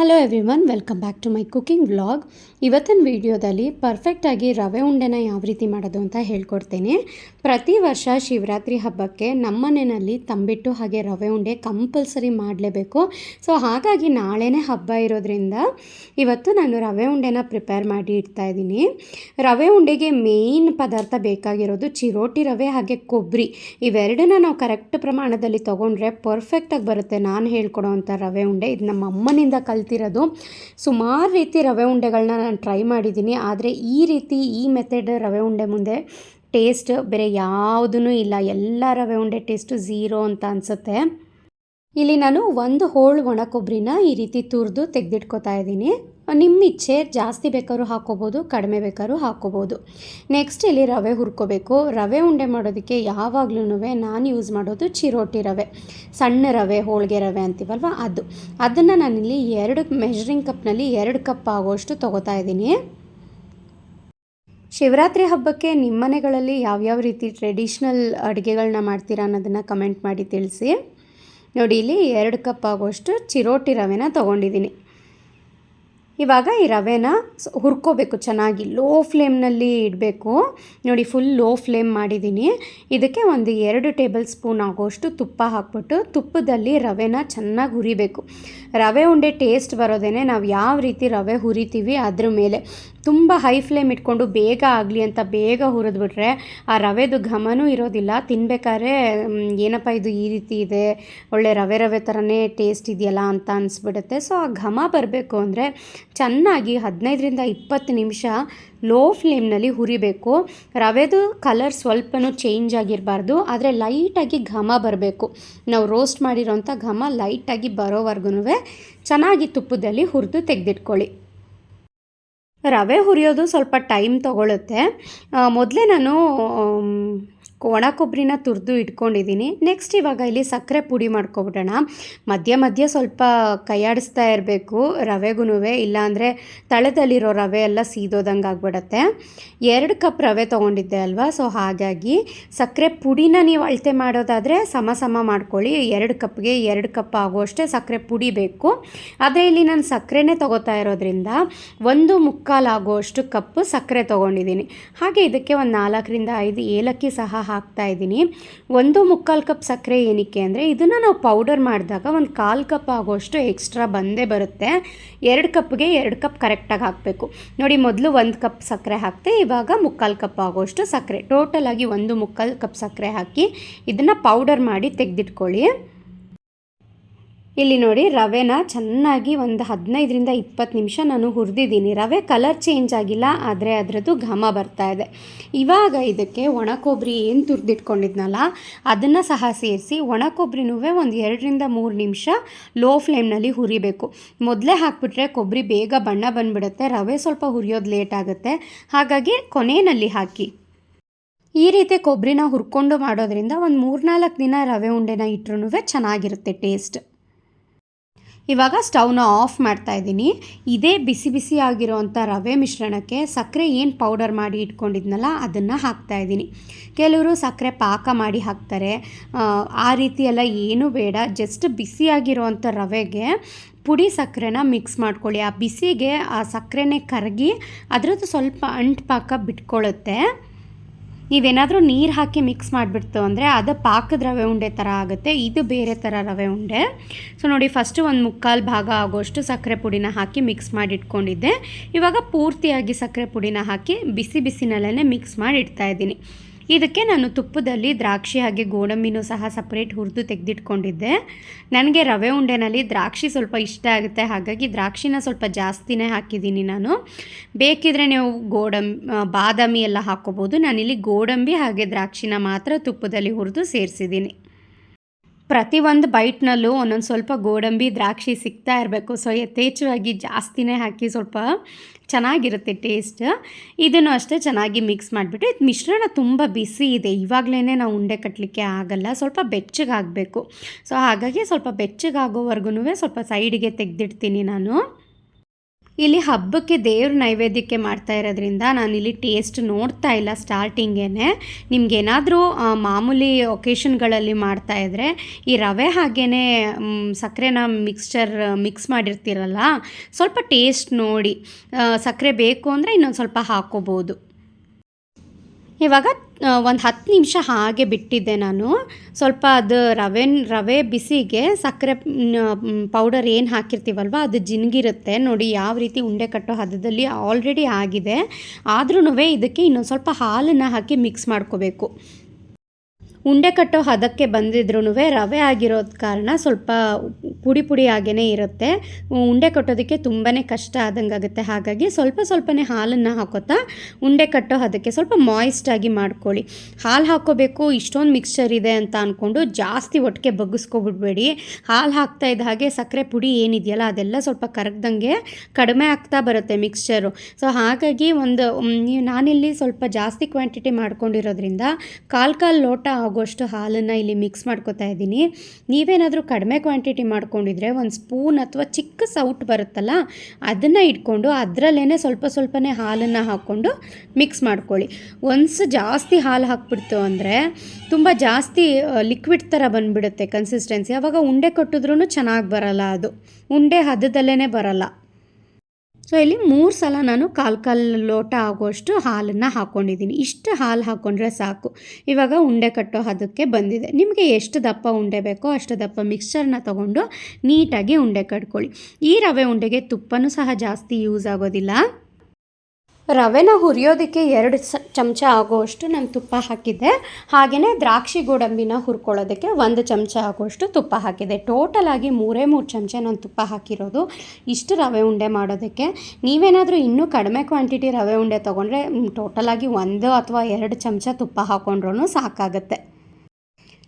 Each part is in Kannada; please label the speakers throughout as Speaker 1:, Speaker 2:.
Speaker 1: Hello everyone welcome back to my cooking vlog ಇವತ್ತಿನ ವಿಡಿಯೋದಲ್ಲಿ ಪರ್ಫೆಕ್ಟಾಗಿ ರವೆ ಉಂಡೆನ ಯಾವ ರೀತಿ ಮಾಡೋದು ಅಂತ ಹೇಳ್ಕೊಡ್ತೇನೆ. ಪ್ರತಿ ವರ್ಷ ಶಿವರಾತ್ರಿ ಹಬ್ಬಕ್ಕೆ ನಮ್ಮನೆಯಲ್ಲಿ ತಂಬಿಟ್ಟು ಹಾಗೆ ರವೆ ಉಂಡೆ ಕಂಪಲ್ಸರಿ ಮಾಡಲೇಬೇಕು. ಸೊ ಹಾಗಾಗಿ ನಾಳೆನೇ ಹಬ್ಬ ಇರೋದ್ರಿಂದ ಇವತ್ತು ನಾನು ರವೆ ಉಂಡೆನ ಪ್ರಿಪೇರ್ ಮಾಡಿ ಇಡ್ತಾ ಇದ್ದೀನಿ. ರವೆ ಉಂಡೆಗೆ ಮೇಯ್ನ್ ಪದಾರ್ಥ ಬೇಕಾಗಿರೋದು ಚಿರೋಟಿ ರವೆ ಹಾಗೆ ಕೊಬ್ಬರಿ ಇವೆರಡನ್ನ ನಾವು ಕರೆಕ್ಟ್ ಪ್ರಮಾಣದಲ್ಲಿ ತೊಗೊಂಡ್ರೆ ಪರ್ಫೆಕ್ಟಾಗಿ ಬರುತ್ತೆ. ನಾನು ಹೇಳ್ಕೊಡೋವಂಥ ರವೆ ಉಂಡೆ ಇದು ನಮ್ಮ ಅಮ್ಮನಿಂದ ಕಲ್ತಿರೋದು ಸುಮಾರು ರೀತಿ ರವೆ ಉಂಡೆಗಳನ್ನ ನಾನು ಟ್ರೈ ಮಾಡಿದ್ದೀನಿ. ಆದರೆ ಈ ರೀತಿ ಈ ಮೆಥಡ್ ರವೆ ಉಂಡೆ ಮುಂದೆ ಟೇಸ್ಟ್ ಬೇರೆ ಯಾವುದೂ ಇಲ್ಲ. ಎಲ್ಲ ರವೆ ಉಂಡೆ ಟೇಸ್ಟು ಝೀರೋ ಅಂತ ಅನಿಸುತ್ತೆ. ಇಲ್ಲಿ ನಾನು ಒಂದು ಹೋಳು ಒಣ ಕೊಬ್ಬರಿನ ಈ ರೀತಿ ತುರಿದು ತೆಗೆದಿಟ್ಕೋತಾ ಇದ್ದೀನಿ. ನಿಮ್ಮ ಇಚ್ಛೆ ಜಾಸ್ತಿ ಬೇಕಾದ್ರೂ ಹಾಕ್ಕೋಬೋದು, ಕಡಿಮೆ ಬೇಕಾದ್ರೂ ಹಾಕ್ಕೋಬೋದು. ನೆಕ್ಸ್ಟ್ ಇಲ್ಲಿ ರವೆ ಹುರ್ಕೋಬೇಕು. ರವೆ ಉಂಡೆ ಮಾಡೋದಕ್ಕೆ ಯಾವಾಗ್ಲೂ ನಾನು ಯೂಸ್ ಮಾಡೋದು ಚಿರೋಟಿ ರವೆ. ಸಣ್ಣ ರವೆ, ಹೋಳಿಗೆ ರವೆ ಅಂತೀವಲ್ವ? ಅದು. ಅದನ್ನು ನಾನಿಲ್ಲಿ ಎರಡು ಮೆಜರಿಂಗ್ ಕಪ್ನಲ್ಲಿ ಎರಡು ಕಪ್ ಆಗೋಷ್ಟು ತೊಗೋತಾ ಇದ್ದೀನಿ. ಶಿವರಾತ್ರಿ ಹಬ್ಬಕ್ಕೆ ನಿಮ್ಮ ಮನೆಗಳಲ್ಲಿ ಯಾವ್ಯಾವ ರೀತಿ ಟ್ರೆಡಿಷ್ನಲ್ ಅಡುಗೆಗಳನ್ನ ಮಾಡ್ತೀರಾ ಅನ್ನೋದನ್ನು ಕಮೆಂಟ್ ಮಾಡಿ ತಿಳಿಸಿ. ನೋಡಿ, ಇಲ್ಲಿ ಎರಡು ಕಪ್ ಆಗೋಷ್ಟು ಚಿರೋಟಿ ರವೆನ ತೊಗೊಂಡಿದ್ದೀನಿ. ಇವಾಗ ಈ ರವೆನ ಹುರ್ಕೋಬೇಕು, ಚೆನ್ನಾಗಿ ಲೋ ಫ್ಲೇಮ್ನಲ್ಲಿ ಇಡಬೇಕು. ನೋಡಿ, ಫುಲ್ ಲೋ ಫ್ಲೇಮ್ ಮಾಡಿದ್ದೀನಿ. ಇದಕ್ಕೆ ಒಂದು ಎರಡು ಟೇಬಲ್ ಸ್ಪೂನ್ ಆಗೋಷ್ಟು ತುಪ್ಪ ಹಾಕ್ಬಿಟ್ಟು ತುಪ್ಪದಲ್ಲಿ ರವೆನ ಚೆನ್ನಾಗಿ ಹುರಿಬೇಕು. ರವೆ ಉಂಡೆ ಟೇಸ್ಟ್ ಬರೋದೇ ನಾವು ಯಾವ ರೀತಿ ರವೆ ಹುರಿತೀವಿ ಅದ್ರ ಮೇಲೆ. ತುಂಬ ಹೈ ಫ್ಲೇಮ್ ಇಟ್ಕೊಂಡು ಬೇಗ ಆಗಲಿ ಅಂತ ಬೇಗ ಹುರಿದ್ಬಿಟ್ರೆ ಆ ರವೆದು ಘಮನೂ ಇರೋದಿಲ್ಲ. ತಿನ್ಬೇಕಾದ್ರೆ ಏನಪ್ಪ ಇದು ಈ ರೀತಿ ಇದೆ, ಒಳ್ಳೆ ರವೆ ರವೆ ಥರನೇ ಟೇಸ್ಟ್ ಇದೆಯಲ್ಲ ಅಂತ ಅನಿಸ್ಬಿಡುತ್ತೆ. ಸೊ ಆ ಘಮ ಬರಬೇಕು ಅಂದರೆ ಚೆನ್ನಾಗಿ ಹದಿನೈದರಿಂದ ಇಪ್ಪತ್ತು ನಿಮಿಷ ಲೋ ಫ್ಲೇಮ್ನಲ್ಲಿ ಹುರಿಬೇಕು. ರವೆದು ಕಲರ್ ಸ್ವಲ್ಪನೂ ಚೇಂಜ್ ಆಗಿರಬಾರ್ದು, ಆದರೆ ಲೈಟಾಗಿ ಘಮ ಬರಬೇಕು. ನಾವು ರೋಸ್ಟ್ ಮಾಡಿರೋಂಥ ಘಮ ಲೈಟಾಗಿ ಬರೋವರೆಗೂ ಚೆನ್ನಾಗಿ ತುಪ್ಪದಲ್ಲಿ ಹುರಿದು ತೆಗೆದಿಟ್ಕೊಳ್ಳಿ. ರವೆ ಹುರಿಯೋದು ಸ್ವಲ್ಪ ಟೈಮ್ ತಗೊಳ್ಳುತ್ತೆ ಮೊದಲೇ ನಾನು ಒಣ ಕೊಬ್ಬರಿನ ತುರಿದು ಇಟ್ಕೊಂಡಿದ್ದೀನಿ. ನೆಕ್ಸ್ಟ್ ಇವಾಗ ಇಲ್ಲಿ ಸಕ್ಕರೆ ಪುಡಿ ಮಾಡ್ಕೊಬಿಡೋಣ. ಮಧ್ಯ ಮಧ್ಯ ಸ್ವಲ್ಪ ಕೈಯಾಡಿಸ್ತಾ ಇರಬೇಕು ರವೆಗೂ ಇಲ್ಲಾಂದರೆ ತಳದಲ್ಲಿರೋ ರವೆ ಎಲ್ಲ ಸೀದೋದಂಗೆ ಆಗ್ಬಿಡತ್ತೆ. ಎರಡು ಕಪ್ ರವೆ ತೊಗೊಂಡಿದ್ದೆ ಅಲ್ವಾ? ಸೊ ಹಾಗಾಗಿ ಸಕ್ಕರೆ ಪುಡಿನ ನೀವು ಅಳತೆ ಮಾಡೋದಾದರೆ ಸಮ ಸಮ ಮಾಡ್ಕೊಳ್ಳಿ. ಎರಡು ಕಪ್ಗೆ ಎರಡು ಕಪ್ ಆಗುವಷ್ಟೇ ಸಕ್ಕರೆ ಪುಡಿ ಬೇಕು. ಅದೇ ಇಲ್ಲಿ ನಾನು ಸಕ್ಕರೆನೇ ತೊಗೋತಾ ಇರೋದ್ರಿಂದ ಒಂದು ಮುಕ್ಕಾಲು ಆಗುವಷ್ಟು ಕಪ್ ಸಕ್ಕರೆ ತೊಗೊಂಡಿದ್ದೀನಿ. ಹಾಗೆ ಇದಕ್ಕೆ ಒಂದು ನಾಲ್ಕರಿಂದ ಐದು ಏಲಕ್ಕಿ ಸಹ ಹಾಕ್ತಾ ಇದ್ದೀನಿ. ಒಂದು ಮುಕ್ಕಾಲು ಕಪ್ ಸಕ್ಕರೆ ಏನಕ್ಕೆ ಅಂದರೆ, ಇದನ್ನು ನಾವು ಪೌಡರ್ ಮಾಡಿದಾಗ ಒಂದು ಕಾಲು ಕಪ್ ಆಗೋಷ್ಟು ಎಕ್ಸ್ಟ್ರಾ ಬಂದೇ ಬರುತ್ತೆ. ಎರಡು ಕಪ್ಗೆ ಎರಡು ಕಪ್ ಕರೆಕ್ಟಾಗಿ ಹಾಕಬೇಕು. ನೋಡಿ, ಮೊದಲು ಒಂದು ಕಪ್ ಸಕ್ಕರೆ ಹಾಕ್ತೆ, ಇವಾಗ ಮುಕ್ಕಾಲು ಕಪ್ ಆಗೋಷ್ಟು ಸಕ್ಕರೆ. ಟೋಟಲಾಗಿ ಒಂದು ಮುಕ್ಕಾಲು ಕಪ್ ಸಕ್ಕರೆ ಹಾಕಿ, ಇದನ್ನು ಪೌಡರ್ ಮಾಡಿ ತೆಗೆದಿಟ್ಕೊಳ್ಳಿ. ಇಲ್ಲಿ ನೋಡಿ, ರವೆನ ಚೆನ್ನಾಗಿ ಒಂದು ಹದಿನೈದರಿಂದ ಇಪ್ಪತ್ತು ನಿಮಿಷ ನಾನು ಹುರಿದಿದ್ದೀನಿ. ರವೆ ಕಲರ್ ಚೇಂಜ್ ಆಗಿಲ್ಲ, ಆದರೆ ಅದರದ್ದು ಘಮ ಬರ್ತಾ ಇದೆ. ಇವಾಗ ಇದಕ್ಕೆ ಒಣ ಕೊಬ್ಬರಿ ಏನು ತುರಿದಿಟ್ಕೊಂಡಿದ್ನಲ್ಲ, ಅದನ್ನು ಸಹ ಸೇರಿಸಿ ಒಣ ಕೊಬ್ಬರಿನೂ ಒಂದು ಎರಡರಿಂದ ಮೂರು ನಿಮಿಷ ಲೋ ಫ್ಲೇಮ್ನಲ್ಲಿ ಹುರಿಬೇಕು. ಮೊದಲೇ ಹಾಕ್ಬಿಟ್ರೆ ಕೊಬ್ಬರಿ ಬೇಗ ಬಣ್ಣ ಬಂದುಬಿಡುತ್ತೆ, ರವೆ ಸ್ವಲ್ಪ ಹುರಿಯೋದು ಲೇಟ್ ಆಗುತ್ತೆ. ಹಾಗಾಗಿ ಕೊನೆಯಲ್ಲಿ ಹಾಕಿ. ಈ ರೀತಿ ಕೊಬ್ಬರಿನ ಹುರ್ಕೊಂಡು ಮಾಡೋದ್ರಿಂದ ಒಂದು ಮೂರ್ನಾಲ್ಕು ದಿನ ರವೆ ಉಂಡೆನ ಇಟ್ರೂ ಚೆನ್ನಾಗಿರುತ್ತೆ ಟೇಸ್ಟ್ ಇವಾಗ ಸ್ಟವ್ನ ಆಫ್ ಮಾಡ್ತಾ ಇದ್ದೀನಿ. ಇದೇ ಬಿಸಿ ಬಿಸಿ ಆಗಿರೋವಂಥ ರವೆ ಮಿಶ್ರಣಕ್ಕೆ ಸಕ್ಕರೆ ಏನು ಪೌಡರ್ ಮಾಡಿ ಇಟ್ಕೊಂಡಿದ್ನಲ್ಲ, ಅದನ್ನು ಹಾಕ್ತಾ ಇದ್ದೀನಿ. ಕೆಲವರು ಸಕ್ಕರೆ ಪಾಕ ಮಾಡಿ ಹಾಕ್ತಾರೆ. ಆ ರೀತಿ ಎಲ್ಲ ಏನೂ ಬೇಡ. ಜಸ್ಟ್ ಬಿಸಿಯಾಗಿರೋವಂಥ ರವೆಗೆ ಪುಡಿ ಸಕ್ಕರೆನ ಮಿಕ್ಸ್ ಮಾಡ್ಕೊಳ್ಳಿ. ಆ ಬಿಸಿಗೆ ಆ ಸಕ್ಕರೆನೇ ಕರಗಿ ಅದರದ್ದು ಸ್ವಲ್ಪ ಅಂಟು ಪಾಕ ಬಿಟ್ಕೊಳ್ಳುತ್ತೆ ನೀವೇನಾದರೂ ನೀರು ಹಾಕಿ ಮಿಕ್ಸ್ ಮಾಡಿಬಿಡ್ತು ಅಂದರೆ ಅದು ಪಾಕದ ರವೆ ಉಂಡೆ ಥರ ಆಗುತ್ತೆ, ಇದು ಬೇರೆ ಥರ ರವೆ ಉಂಡೆ. ಸೊ ನೋಡಿ ಫಸ್ಟು ಒಂದು ಮುಕ್ಕಾಲು ಭಾಗ ಆಗೋಷ್ಟು ಸಕ್ಕರೆ ಪುಡಿನ ಹಾಕಿ ಮಿಕ್ಸ್ ಮಾಡಿ ಇಟ್ಕೊಂಡಿದ್ದೆ ಇವಾಗ ಪೂರ್ತಿಯಾಗಿ ಸಕ್ಕರೆ ಪುಡಿನ ಹಾಕಿ ಬಿಸಿ ಬಿಸಿನಲ್ಲೇ ಮಿಕ್ಸ್ ಮಾಡಿ ಇಡ್ತಾಯಿದ್ದೀನಿ ಇದಕ್ಕೆ ನಾನು ತುಪ್ಪದಲ್ಲಿ ದ್ರಾಕ್ಷಿ ಹಾಗೆ ಗೋಡಂಬಿನೂ ಸಹ ಸಪ್ರೇಟ್ ಹುರಿದು ತೆಗೆದಿಟ್ಕೊಂಡಿದ್ದೆ. ನನಗೆ ರವೆ ಉಂಡೆನಲ್ಲಿ ದ್ರಾಕ್ಷಿ ಸ್ವಲ್ಪ ಇಷ್ಟ ಆಗುತ್ತೆ. ಹಾಗಾಗಿ ದ್ರಾಕ್ಷಿನ ಸ್ವಲ್ಪ ಜಾಸ್ತಿನೇ ಹಾಕಿದ್ದೀನಿ ನಾನು. ಬೇಕಿದ್ರೆ ನೀವು ಗೋಡಂಬಿ ಬಾದಾಮಿ ಎಲ್ಲ ಹಾಕ್ಕೋಬೋದು. ನಾನಿಲ್ಲಿ ಗೋಡಂಬಿ ಹಾಗೆ ದ್ರಾಕ್ಷಿನ ಮಾತ್ರ ತುಪ್ಪದಲ್ಲಿ ಹುರಿದು ಸೇರಿಸಿದ್ದೀನಿ. ಪ್ರತಿಯೊಂದು ಬೈಟ್ನಲ್ಲೂ ಒಂದೊಂದು ಸ್ವಲ್ಪ ಗೋಡಂಬಿ, ದ್ರಾಕ್ಷಿ ಸಿಗ್ತಾ ಇರಬೇಕು. ಸೊ ಯಥೇಚ್ಛವಾಗಿ ಜಾಸ್ತಿನೇ ಹಾಕಿ ಸ್ವಲ್ಪ ಚೆನ್ನಾಗಿರುತ್ತೆ ಟೇಸ್ಟ್ ಇದನ್ನು ಅಷ್ಟೇ ಚೆನ್ನಾಗಿ ಮಿಕ್ಸ್ ಮಾಡಿಬಿಟ್ಟು, ಇದು ಮಿಶ್ರಣ ತುಂಬ ಬಿಸಿ ಇದೆ. ಇವಾಗಲೇ ನಾವು ಉಂಡೆ ಕಟ್ಟಲಿಕ್ಕೆ ಆಗಲ್ಲ. ಸ್ವಲ್ಪ ಬೆಚ್ಚಗಾಗಬೇಕು. ಸೊ ಹಾಗಾಗಿ ಸ್ವಲ್ಪ ಬೆಚ್ಚಗಾಗೋವರೆಗೂ ಸ್ವಲ್ಪ ಸೈಡಿಗೆ ತೆಗೆದಿಡ್ತೀನಿ ನಾನು. ಇಲ್ಲಿ ಹಬ್ಬಕ್ಕೆ ದೇವ್ರ ನೈವೇದ್ಯಕ್ಕೆ ಮಾಡ್ತಾ ಇರೋದ್ರಿಂದ ನಾನಿಲ್ಲಿ ಟೇಸ್ಟ್ ನೋಡ್ತಾ ಇಲ್ಲ ಸ್ಟಾರ್ಟಿಂಗೇ ನಿಮ್ಗೇನಾದರೂ ಮಾಮೂಲಿ ಒಕೇಶನ್ಗಳಲ್ಲಿ ಮಾಡ್ತಾ ಇದ್ದರೆ ಈ ರವೆ ಹಾಗೇ ಸಕ್ಕರೆನ ಮಿಕ್ಸ್ಚರ್ ಮಿಕ್ಸ್ ಮಾಡಿರ್ತೀರಲ್ಲ, ಸ್ವಲ್ಪ ಟೇಸ್ಟ್ ನೋಡಿ ಸಕ್ಕರೆ ಬೇಕು ಅಂದರೆ ಇನ್ನೊಂದು ಸ್ವಲ್ಪ ಹಾಕ್ಕೋಬೋದು ಇವಾಗ ಒಂದು ಹತ್ತು ನಿಮಿಷ ಹಾಗೆ ಬಿಟ್ಟಿದ್ದೆ ನಾನು. ಸ್ವಲ್ಪ ಅದು ರವೆ ರವೆ ಬಿಸಿಗೆ ಸಕ್ಕರೆ ಪೌಡರ್ ಏನು ಹಾಕಿರ್ತೀವಲ್ವ, ಅದು ಜಿನ್ಗಿರುತ್ತೆ. ನೋಡಿ ಯಾವ ರೀತಿ ಉಂಡೆ ಕಟ್ಟೋ ಹದದಲ್ಲಿ ಆಲ್ರೆಡಿ ಆಗಿದೆ. ಆದ್ರೂ ಇದಕ್ಕೆ ಇನ್ನೊಂದು ಸ್ವಲ್ಪ ಹಾಲನ್ನು ಹಾಕಿ ಮಿಕ್ಸ್ ಮಾಡ್ಕೋಬೇಕು. ಉಂಡೆ ಕಟ್ಟೋ ಹದಕ್ಕೆ ಬಂದಿದ್ರೂ ರವೆ ಆಗಿರೋದ ಕಾರಣ ಸ್ವಲ್ಪ ಪುಡಿ ಪುಡಿ ಆಗೇ ಇರುತ್ತೆ. ಉಂಡೆ ಕಟ್ಟೋದಕ್ಕೆ ತುಂಬಾ ಕಷ್ಟ ಆದಂಗಾಗುತ್ತೆ. ಹಾಗಾಗಿ ಸ್ವಲ್ಪ ಸ್ವಲ್ಪನೇ ಹಾಲನ್ನು ಹಾಕೋತಾ ಉಂಡೆ ಕಟ್ಟೋ ಹದಕ್ಕೆ ಸ್ವಲ್ಪ ಮಾಯಿಸ್ಟಾಗಿ ಮಾಡ್ಕೊಳ್ಳಿ. ಹಾಲು ಹಾಕೋಬೇಕು, ಇಷ್ಟೊಂದು ಮಿಕ್ಸ್ಚರ್ ಇದೆ ಅಂತ ಅಂದ್ಕೊಂಡು ಜಾಸ್ತಿ ಒಟ್ಟಿಗೆ ಬಗ್ಗಿಸ್ಕೊಬಿಡ್ಬೇಡಿ. ಹಾಲು ಹಾಕ್ತಾ ಇದ್ದ ಹಾಗೆ ಸಕ್ಕರೆ ಪುಡಿ ಏನಿದೆಯಲ್ಲ, ಅದೆಲ್ಲ ಸ್ವಲ್ಪ ಕರಗ್ದಂಗೆ ಕಡಿಮೆ ಆಗ್ತಾ ಬರುತ್ತೆ ಮಿಕ್ಸ್ಚರು ಸೊ ಹಾಗಾಗಿ ಒಂದು ನಾನಿಲ್ಲಿ ಸ್ವಲ್ಪ ಜಾಸ್ತಿ ಕ್ವಾಂಟಿಟಿ ಮಾಡ್ಕೊಂಡಿರೋದ್ರಿಂದ ಕಾಲು ಕಾಲು ಲೋಟ ಆಗೋಷ್ಟು ಹಾಲನ್ನು ಇಲ್ಲಿ ಮಿಕ್ಸ್ ಮಾಡ್ಕೊತಾ ಇದ್ದೀನಿ. ನೀವೇನಾದರೂ ಕಡಿಮೆ ಕ್ವಾಂಟಿಟಿ ಮಾಡ್ಕೊಂಡಿದ್ರೆ ಒಂದು ಸ್ಪೂನ್ ಅಥವಾ ಚಿಕ್ಕ ಸೌಟ್ ಬರುತ್ತಲ್ಲ, ಅದನ್ನು ಇಟ್ಕೊಂಡು ಅದರಲ್ಲೇ ಸ್ವಲ್ಪ ಸ್ವಲ್ಪನೇ ಹಾಲನ್ನು ಹಾಕ್ಕೊಂಡು ಮಿಕ್ಸ್ ಮಾಡ್ಕೊಳ್ಳಿ. ಒನ್ಸ್ ಜಾಸ್ತಿ ಹಾಲು ಹಾಕ್ಬಿಡ್ತು ಅಂದರೆ ತುಂಬ ಜಾಸ್ತಿ ಲಿಕ್ವಿಡ್ ಥರ ಬಂದುಬಿಡುತ್ತೆ ಕನ್ಸಿಸ್ಟೆನ್ಸಿ ಆವಾಗ ಉಂಡೆ ಕಟ್ಟಿದ್ರೂ ಚೆನ್ನಾಗಿ ಬರಲ್ಲ ಅದು. ಉಂಡೆ ಹದದಲ್ಲೇ ಬರಲ್ಲ. ಸೊ ಇಲ್ಲಿ ಮೂರು ಸಲ ನಾನು ಕಾಲು ಕಾಲು ಲೋಟ ಆಗೋಷ್ಟು ಹಾಲನ್ನು ಹಾಕ್ಕೊಂಡಿದ್ದೀನಿ ಇಷ್ಟು ಹಾಲು ಹಾಕ್ಕೊಂಡ್ರೆ ಸಾಕು. ಇವಾಗ ಉಂಡೆ ಕಟ್ಟೋ ಅದಕ್ಕೆ ಬಂದಿದೆ. ನಿಮಗೆ ಎಷ್ಟು ದಪ್ಪ ಉಂಡೆ ಬೇಕೋ ಅಷ್ಟು ದಪ್ಪ ಮಿಕ್ಸ್ಚರ್ನ ತೊಗೊಂಡು ನೀಟಾಗಿ ಉಂಡೆ ಕಟ್ಕೊಳ್ಳಿ. ಈ ರವೆ ಉಂಡೆಗೆ ತುಪ್ಪನೂ ಸಹ ಜಾಸ್ತಿ ಯೂಸ್ ಆಗೋದಿಲ್ಲ. ರವೆನ ಹುರಿಯೋದಕ್ಕೆ ಎರಡು ಚಮಚ ಆಗೋಷ್ಟು ನಾನು ತುಪ್ಪ ಹಾಕಿದ್ದೆ. ಹಾಗೆಯೇ ದ್ರಾಕ್ಷಿ ಗೋಡಂಬಿನ ಹುರ್ಕೊಳ್ಳೋದಕ್ಕೆ ಒಂದು ಚಮಚ ಆಗೋಷ್ಟು ತುಪ್ಪ ಹಾಕಿದೆ ಟೋಟಲ್ ಆಗಿ ಮೂರೇ ಮೂರು ಚಮಚ ನಾನು ತುಪ್ಪ ಹಾಕಿರೋದು ಇಷ್ಟು ರವೆ ಉಂಡೆ ಮಾಡೋದಕ್ಕೆ. ನೀವೇನಾದರೂ ಇನ್ನೂ ಕಡಿಮೆ ಕ್ವಾಂಟಿಟಿ ರವೆ ಉಂಡೆ ತೊಗೊಂಡ್ರೆ ಟೋಟಲಾಗಿ ಒಂದು ಅಥವಾ ಎರಡು ಚಮಚ ತುಪ್ಪ ಹಾಕ್ಕೊಂಡ್ರೂ ಸಾಕಾಗುತ್ತೆ.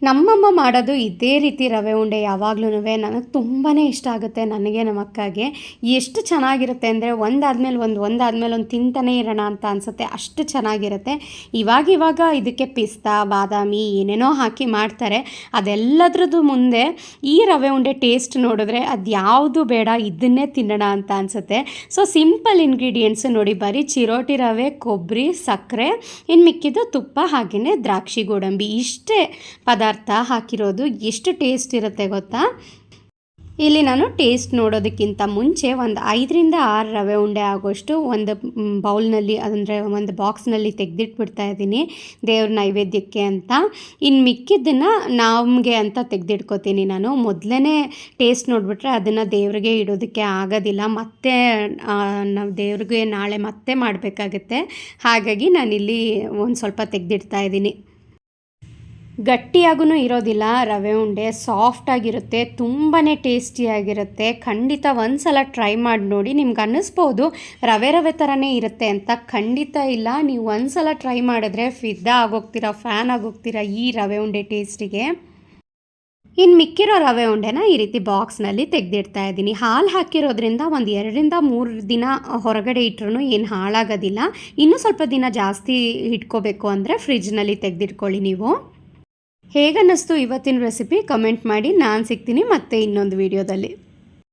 Speaker 1: ನಮ್ಮಮ್ಮ ಮಾಡೋದು ಇದೇ ರೀತಿ ರವೆ ಉಂಡೆ ಯಾವಾಗ್ಲೂ ನನಗೆ ತುಂಬಾ ಇಷ್ಟ ಆಗುತ್ತೆ ನನಗೆ, ನಮ್ಮ ಅಕ್ಕಗೆ. ಎಷ್ಟು ಚೆನ್ನಾಗಿರುತ್ತೆ ಅಂದರೆ ಒಂದಾದ್ಮೇಲೆ ಒಂದು ಒಂದಾದ್ಮೇಲೆ ಒಂದು ತಿಂತಾನೆ ಇರೋಣ ಅಂತ ಅನಿಸುತ್ತೆ. ಅಷ್ಟು ಚೆನ್ನಾಗಿರುತ್ತೆ. ಇವಾಗ ಇವಾಗ ಇದಕ್ಕೆ ಪಿಸ್ತಾ, ಬಾದಾಮಿ, ಏನೇನೋ ಹಾಕಿ ಮಾಡ್ತಾರೆ. ಅದೆಲ್ಲದ್ರದ್ದು ಮುಂದೆ ಈ ರವೆ ಉಂಡೆ ಟೇಸ್ಟ್ ನೋಡಿದ್ರೆ ಅದು ಯಾವುದು ಬೇಡ, ಇದನ್ನೇ ತಿನ್ನೋಣ ಅಂತ ಅನಿಸುತ್ತೆ. ಸೊ, ಸಿಂಪಲ್ ಇಂಗ್ರೀಡಿಯೆಂಟ್ಸು ನೋಡಿ, ಬರೀ ಚಿರೋಟಿ ರವೆ ಕೊಬ್ಬರಿ ಸಕ್ಕರೆ ಇನ್ನು ಮಿಕ್ಕಿದ್ದು ತುಪ್ಪ ಹಾಗೆಯೇ ದ್ರಾಕ್ಷಿ, ಗೋಡಂಬಿ, ಇಷ್ಟೇ ಪದಾರ್ಥ ಪದಾರ್ಥ ಹಾಕಿರೋದು ಎಷ್ಟು ಟೇಸ್ಟ್ ಇರುತ್ತೆ ಗೊತ್ತಾ? ಇಲ್ಲಿ ನಾನು ಟೇಸ್ಟ್ ನೋಡೋದಕ್ಕಿಂತ ಮುಂಚೆ ಒಂದು ಐದರಿಂದ ಆರು ರವೆ ಉಂಡೆ ಆಗೋಷ್ಟು ಒಂದು ಬೌಲ್ನಲ್ಲಿ ಅಂದರೆ ಒಂದು ಬಾಕ್ಸ್ನಲ್ಲಿ ತೆಗೆದಿಟ್ಬಿಡ್ತಾ ಇದ್ದೀನಿ ದೇವ್ರ ನೈವೇದ್ಯಕ್ಕೆ ಅಂತ. ಇನ್ನು ಮಿಕ್ಕಿದ್ದನ್ನು ನಮಗೆ ಅಂತ ತೆಗೆದಿಟ್ಕೋತೀನಿ ನಾನು. ಮೊದಲೇ ಟೇಸ್ಟ್ ನೋಡಿಬಿಟ್ರೆ ಅದನ್ನು ದೇವ್ರಿಗೆ ಇಡೋದಕ್ಕೆ ಆಗೋದಿಲ್ಲ. ಮತ್ತೆ ನಾವು ದೇವ್ರಿಗೆ ನಾಳೆ ಮತ್ತೆ ಮಾಡಬೇಕಾಗತ್ತೆ. ಹಾಗಾಗಿ ನಾನಿಲ್ಲಿ ಒಂದು ಸ್ವಲ್ಪ ತೆಗೆದಿಡ್ತಾ ಇದ್ದೀನಿ. ಗಟ್ಟಿಯಾಗೂ ಇರೋದಿಲ್ಲ, ರವೆ ಉಂಡೆ ಸಾಫ್ಟಾಗಿರುತ್ತೆ ತುಂಬಾ ಟೇಸ್ಟಿಯಾಗಿರುತ್ತೆ ಖಂಡಿತ ಒಂದು ಸಲ ಟ್ರೈ ಮಾಡಿ ನೋಡಿ ನಿಮ್ಗೆ ಅನ್ನಿಸ್ಬೋದು, ರವೆ ರವೆ ಥರನೇ ಇರುತ್ತೆ ಅಂತ. ಖಂಡಿತ ಇಲ್ಲ, ನೀವು ಒಂದು ಸಲ ಟ್ರೈ ಮಾಡಿದ್ರೆ ಫಿದ್ದಾ ಆಗೋಗ್ತೀರಾ ಫ್ಯಾನ್ ಆಗೋಗ್ತೀರಾ ಈ ರವೆ ಉಂಡೆ ಟೇಸ್ಟಿಗೆ ಇನ್ನು ಮಿಕ್ಕಿರೋ ರವೆ ಉಂಡೆನ ಈ ರೀತಿ ಬಾಕ್ಸ್ನಲ್ಲಿ ತೆಗೆದಿಡ್ತಾ ಇದ್ದೀನಿ. ಹಾಲು ಹಾಕಿರೋದ್ರಿಂದ ಒಂದು ಎರಡರಿಂದ ಮೂರು ದಿನ ಹೊರಗಡೆ ಇಟ್ಟರು ಏನು ಹಾಳಾಗೋದಿಲ್ಲ. ಇನ್ನೂ ಸ್ವಲ್ಪ ದಿನ ಜಾಸ್ತಿ ಇಟ್ಕೋಬೇಕು ಅಂದರೆ ಫ್ರಿಜ್ನಲ್ಲಿ ತೆಗೆದಿಟ್ಕೊಳ್ಳಿ ನೀವು. ಹೇಗನ್ನಿಸ್ತು ಇವತ್ತಿನ ರೆಸಿಪಿ ಕಮೆಂಟ್ ಮಾಡಿ. ನಾನು ಸಿಗ್ತೀನಿ ಮತ್ತೆ ಇನ್ನೊಂದು ವಿಡಿಯೋದಲ್ಲಿ